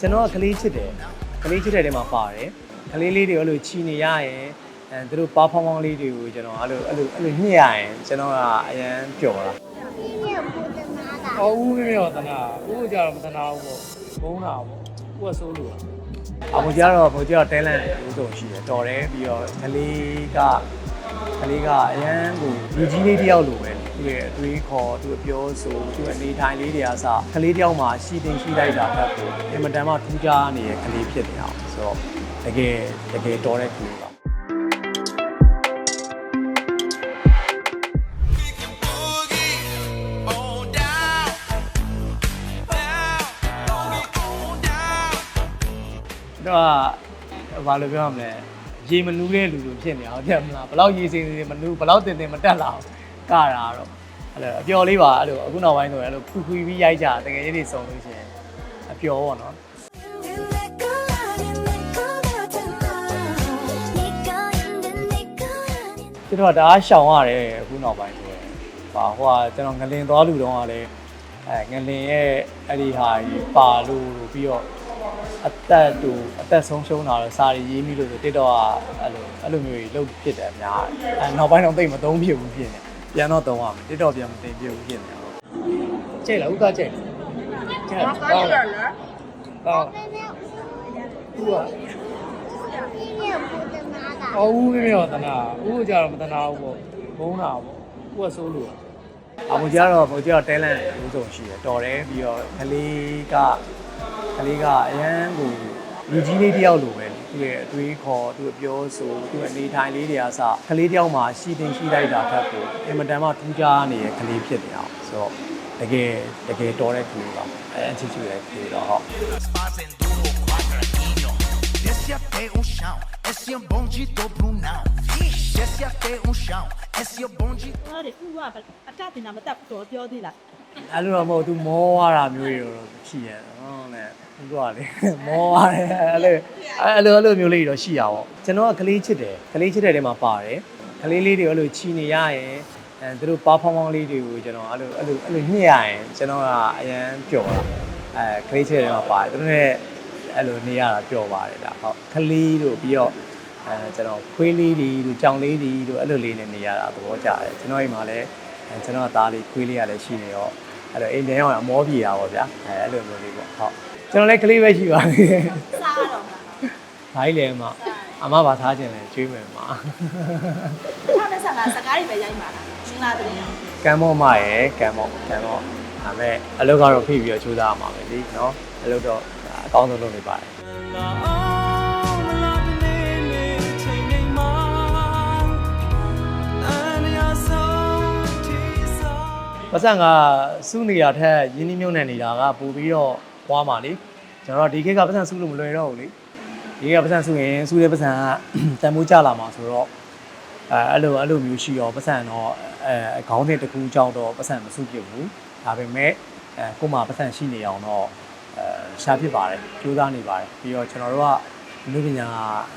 ကျွန်တော်ကကလေးချစ်တယ်ကလေးချစ်တဲ့ထဲမှာပါတယ်ကလေးလေးတွေအဲ့လိုချီနေရရင်အဲသူတို့ပါဖောင်းဖောင်းလေးတွေကိုကျွန်တော်အဲ့လိုအဲ့လိုအဲ့လိုညှစ်ရရင်ကျွန်တော်ကအရန်ပျော်တာအော်ဦးမင်းရောတနာဦးကြတော့မတနာဘူးပေါ့ဘုံတာပေါ့ဦးကစိုးလို့အမိုကြီးကတော့မိုကြီးကတော့တဲလန့်ဦးဆုံးရှိတယ်တော်တယ်ပြီးတော့ကလေးကကလေးကအရန်ကိုလူကြီးလေးတယောက်လိုပဲ သူ့ရဲ့အတွေးခေါ်သူ့အပြောဆိုသူ့အနေထိုင်လေးတွေအစကလေးတယောက်မှာရှိတင်ရှိလိုက်တာတက်ကိုအင်မတန်မှထူးခြားနေတဲ့ကလေးဖြစ်နေအောင်ဆိုတော့တကယ်တကယ်တော်တဲ့ကလေးပါ boogie on down, down, boogie on down. တော့ဘာလို့ပြောရမလဲရေမနူးတဲ့လူလူဖြစ်နေအောင်တဲ့မလားဘလောက်ရေစင်စင်မနူးဘလောက်တင်တင်မတက်လာအောင် ကတာတော့အဲ့လိုအပျော်လေးပါအဲ့လိုအခုနောက်ပိုင်းဆိုရင်အဲ့လိုခူခူပြီးရိုက်ကြတကယ်ကြီးတွေစုံလို့ရှိရင်အပျော်ပေါ့နော် ကျွန်တော်ကဒါရှောင်ရတယ်အခုနောက်ပိုင်းဆိုရင်ပါဟိုကကျွန်တော်ငလင်သွားလူတော့ကလည်းအဲငလင်ရဲ့အဲ့ဒီဟာကြီးပါလို့ပြီးတော့အသက်တူအသက်ဆုံးရှုံးတာတော့စာရီရေးမိလို့ဆိုတစ်တော့ကအဲ့လိုအဲ့လိုမျိုးကြီးလှုပ်ဖြစ်တယ်အများကြီးအဲနောက်ပိုင်းတော့သိပ်မသုံးဖြစ်ဘူးဖြစ်နေ ပြန်တော့သုံးရမယ်တစ်တော့ပြန်မသိပြဘူးဖြစ်နေတော့ကျဲလားဥကကျဲလားကျဲလားကောင်းလားကောင်းသူကအော်ဦးမင်းရောတနာဦးကြတော့မတနာဘူးပေါ့ဘုံတာပေါ့ဦးကစိုးလို့အမိုကြီးကတော့မိုကြီးကတော့တဲလန့်ဦးဆုံးရှိတယ်တော်တယ်ပြီးတော့ကလေးကကလေးကအရန်ကို လူကြီးလေးတယောက်လိုပဲသူ့ရဲ့အတွေးခေါ်သူ့အပြောဆိုသူ့အနေထိုင်လေးတွေအစကလေးတယောက်မှာရှိတင်ရှိလိုက်တာထက်ကိုအင်မတန်မှထူးခြားနေတဲ့ကလေးဖြစ်နေအောင်ဆိုတော့တကယ်တကယ်တော်တဲ့ကလေးပါအဲအချစ်ချူတဲ့ကလေးတော့ဟုတ် Fazendo no quadradinho. Desce até o chão. Esse é o bondito Brunão. Vixe, desce até o chão. Esse é o bondito. ဟောတယ်ဥကအတတင်တာမတက်ဘူးတော့ပြောသေးလား အဲ့လိုတော့မဟုတ်သူမောသွားတာမျိုးတွေတော့ရှိရဟုတ်နဲ့သူကလေမောသွားတယ်အဲ့လိုအဲ့လိုအဲ့လိုမျိုးလေးတွေတော့ရှိရပါဘောကျွန်တော်ကကလေးချစ်တယ်ကလေးချစ်တဲ့ထဲမှာပါတယ်ကလေးလေးတွေအဲ့လိုချီနေရရင်အဲသူတို့ပါဖောင်းဖောင်းလေးတွေကိုကျွန်တော်အဲ့လိုအဲ့လိုအဲ့လိုညှစ်ရရင်ကျွန်တော်ကအရန်ပျော်တာအဲကလေးချစ်တဲ့ထဲမှာပါတယ်သူတို့နဲ့အဲ့လိုနေရတာပျော်ပါတယ်ဒါဟုတ်ကလေးတို့ပြီးတော့အဲကျွန်တော်ခွေးလေးတွေတို့ကြောင်လေးတွေတို့အဲ့လိုလေးနဲ့နေရတာသဘောကျတယ်ကျွန်တော်အိမ်မှာလည်း အဲကျွန်တော်သားလေးခွေးလေးကလည်းရှိနေတော့အဲ့တော့အိမ်ပြန်ရောက်ရင်အမောပြေတာပေါ့ဗျာအဲအဲ့လိုမျိုးလေးပေါ့ဟုတ်ကျွန်တော်လည်းကလေးပဲရှိပါသေးတယ်စားတော့မှာ။ဘာကြီးလဲအမအမဘာသားခြင်းလဲကျွေးမယ်မထောက်နဲ့ဆက်လာစကားတွေပဲရိုက်မှာလားမင်္ဂလာတည်း။ကံမော့မရယ်ကံမော့ကံမော့ဒါပေမဲ့အလုပ်ကတော့ဖိပြီးတော့ကြိုးစားရမှာပဲလीနော်အလုပ်တော့အကောင်းဆုံးလုပ်နေပါတယ် ပစံကစုနေရထက်ရင်းနှီးမြုံနယ်နေတာကပို့ပြီးတော့ပွားမှာလေကျွန်တော်တို့ဒီခေတ်ကပစံစုလို့မလွယ်တော့ဘူးလေဒီခေတ်ကပစံစုရင်စုတဲ့ပစံကတန်မိုးကြလာမှာဆိုတော့အဲအဲ့လိုအဲ့လိုမျိုးရှိရောပတ်စံတော့အဲခေါင်းစဉ်တစ်ခုကြောင့်တော့ပတ်စံမစုပြဘူးဒါပေမဲ့အဲကို့မှာပတ်စံရှိနေအောင်တော့အဲရှားဖြစ်ပါတယ်ကြိုးစားနေပါတယ်ပြီးတော့ကျွန်တော်တို့ကလူပညာ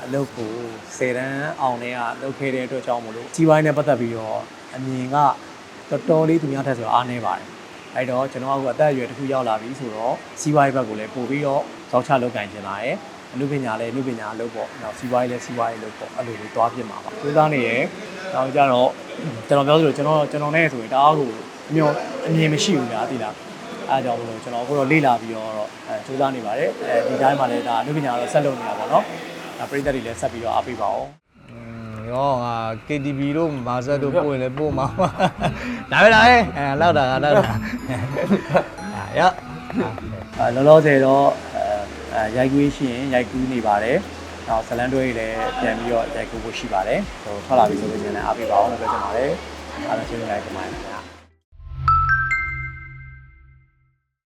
အလုပ်ကိုစေတန်းအောင်တဲ့ကလုပ်ခဲ့တဲ့အတွက်ကြောင့်မလို့ကြီးပိုင်းနဲ့ပတ်သက်ပြီးတော့အမြင်က တော်တော်လေးသူများထက်ဆိုအားနေပါတယ်အဲ့တော့ကျွန်တော်အခုအသက်အရွယ်တစ်ခုရောက်လာပြီဆိုတော့စီးပွားရေးဘက်ကိုလည်းပို့ပြီးတော့ကြောက်ချလုပ်ကင်ကျင်လာတယ်အမှုပညာလည်းအမှုပညာအလုပ်ပေါ့နောက်စီးပွားရေးလည်းစီးပွားရေးလုပ်ပေါ့အဲ့လိုလေးသွားပြစ်မှာပါကြိုးစားနေရယ်နောက်ကြတော့ကျွန်တော်ပြောသလိုကျွန်တော်ကျွန်တော်နဲ့ဆိုရင်တအားကိုအမျောအမြင်မရှိဘူးညာသိလားအဲဒါကြောင့်မလို့ကျွန်တော်အခုတော့လေ့လာပြီးတော့အဲကြိုးစားနေပါတယ်အဲဒီတိုင်းမှာလည်းဒါအမှုပညာတော့ဆက်လုပ်နေတာပေါ့နော်ဒါပရိသတ်တွေလည်းဆက်ပြီးတော့အားပေးပါအောင် ရောဟာ KTV တို့မာဆက်တို့ပို့ရင်လည်းပို့မှာပါဒါပဲဒါပဲအဲလောက်တာကလောက်တာအာရောအဲလောလောဆယ်တော့အဲအဲရိုက်ကူးရှိရင်ရိုက်ကူးနေပါတယ်နောက်ဇလန်တွဲကြီးလည်းပြန်ပြီးတော့ရိုက်ကူးဖို့ရှိပါတယ်ဟိုထွက်လာပြီဆိုလို့ရှိရင်လည်းအားပေးပါအောင်လို့ပြောချင်ပါတယ်အားလုံးကျေးဇူးများတင်ပါတယ်ခင်ဗျာ